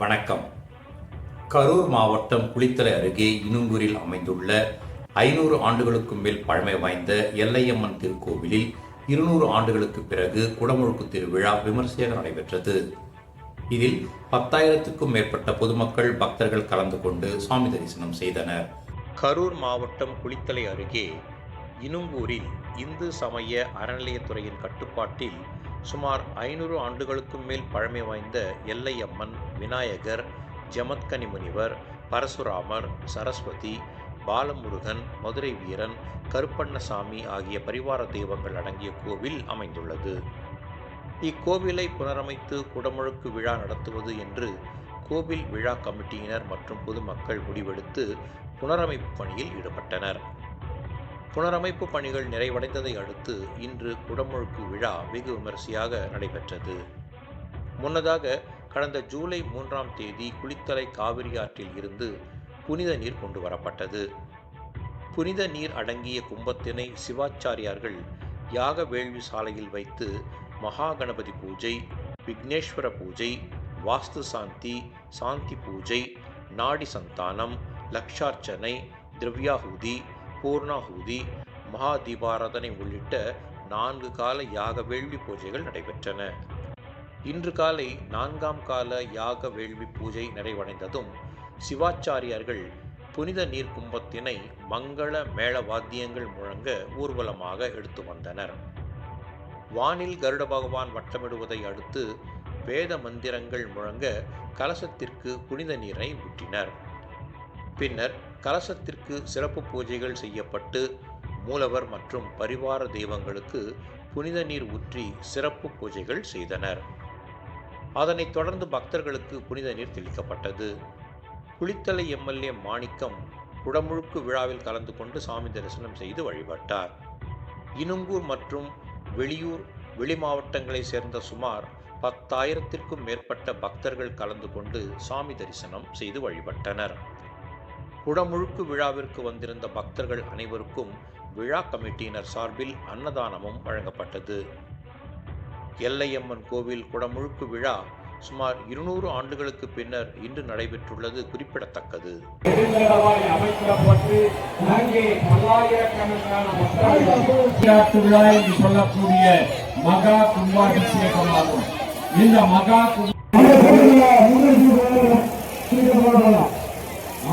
வணக்கம். கரூர் மாவட்டம் குளித்தலை அருகே இனுங்கூரில் அமைந்துள்ள ஐநூறு ஆண்டுகளுக்கும் மேல் பழமை வாய்ந்த எல்லையம்மன் திருக்கோவிலில் இருநூறு ஆண்டுகளுக்கு பிறகு குடமுழுக்கு திருவிழா விமர்சையாக நடைபெற்றது. இதில் பத்தாயிரத்துக்கும் மேற்பட்ட பொதுமக்கள் பக்தர்கள் கலந்து கொண்டு சாமி தரிசனம் செய்தனர். கரூர் மாவட்டம் குளித்தலை அருகே இனுங்கூரில் இந்து சமய அறநிலையத்துறையின் கட்டுப்பாட்டில் சுமார் ஐநூறு ஆண்டுகளுக்கும் மேல் பழமை வாய்ந்த எல்லையம்மன் விநாயகர் ஜமத்கனி முனிவர் பரசுராமர் சரஸ்வதி பாலமுருகன் மதுரை வீரன் கருப்பண்ணசாமி ஆகிய பரிவார தெய்வங்கள் அடங்கிய கோவில் அமைந்துள்ளது. இக்கோவிலை புனரமைத்து குடமுழுக்கு விழா நடத்துவது என்று கோவில் விழா கமிட்டியினர் மற்றும் பொதுமக்கள் முடிவெடுத்து புனரமைப்பு பணியில் ஈடுபட்டனர். புனரமைப்பு பணிகள் நிறைவடைந்ததை அடுத்து இன்று குடமுழுக்கு விழா வெகு விமரிசையாக நடைபெற்றது. முன்னதாக கடந்த ஜூலை மூன்றாம் தேதி குளித்தலை காவிரி ஆற்றில் இருந்து புனித நீர் கொண்டு வரப்பட்டது. புனித நீர் அடங்கிய கும்பத்தினை சிவாச்சாரியார்கள் யாக வேள்வி சாலையில் வைத்து மகா கணபதி பூஜை விக்னேஸ்வர பூஜை வாஸ்து சாந்தி சாந்தி பூஜை நாடி சந்தானம் லக்ஷார்ச்சனை திரவ்யாஹூதி பூர்ணாகுதி மகா தீபாராதனை உள்ளிட்ட நான்கு கால யாக வேள்வி பூஜைகள் நடைபெற்றன. இன்று காலை நான்காம் கால யாக வேள்வி பூஜை நிறைவடைந்ததும் சிவாச்சாரியார்கள் புனித நீர் கும்பத்தினை மங்கள மேள வாத்தியங்கள் முழங்க ஊர்வலமாக எடுத்து வந்தனர். வானில் கருட பகவான் வட்டமிடுவதை அடுத்து வேத மந்திரங்கள் முழங்க கலசத்திற்கு புனித நீரை ஊற்றினர். பின்னர் கலசத்திற்கு சிறப்பு பூஜைகள் செய்யப்பட்டு மூலவர் மற்றும் பரிவார தெய்வங்களுக்கு புனித நீர் ஊற்றி சிறப்பு பூஜைகள் செய்தனர். அதனைத் தொடர்ந்து பக்தர்களுக்கு புனித நீர் தெளிக்கப்பட்டது. குளித்தலை எம்எல்ஏ மாணிக்கம் குடமுழுக்கு விழாவில் கலந்து கொண்டு சாமி தரிசனம் செய்து வழிபட்டார். இனுங்கூர் மற்றும் வெளியூர் வெளி மாவட்டங்களைச் சேர்ந்த சுமார் பத்தாயிரத்திற்கும் மேற்பட்ட பக்தர்கள் கலந்து கொண்டு சாமி தரிசனம் செய்து வழிபட்டனர். குடமுழுக்கு விழாவிற்கு வந்திருந்த பக்தர்கள் அனைவருக்கும் விழா கமிட்டியினர் சார்பில் அன்னதானமும் வழங்கப்பட்டது. எல்லையம்மன் கோவில் குடமுழுக்கு விழா சுமார் இருநூறு ஆண்டுகளுக்கு பின்னர் இன்று நடைபெற்றுள்ளது குறிப்பிடத்தக்கது. சொல்லக்கூடிய மகா கும்பாபிஷேகமாகும் இந்த மகா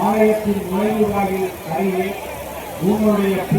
ஆலயத்தின் நுழைவு வாயில் அருகே உங்களுடைய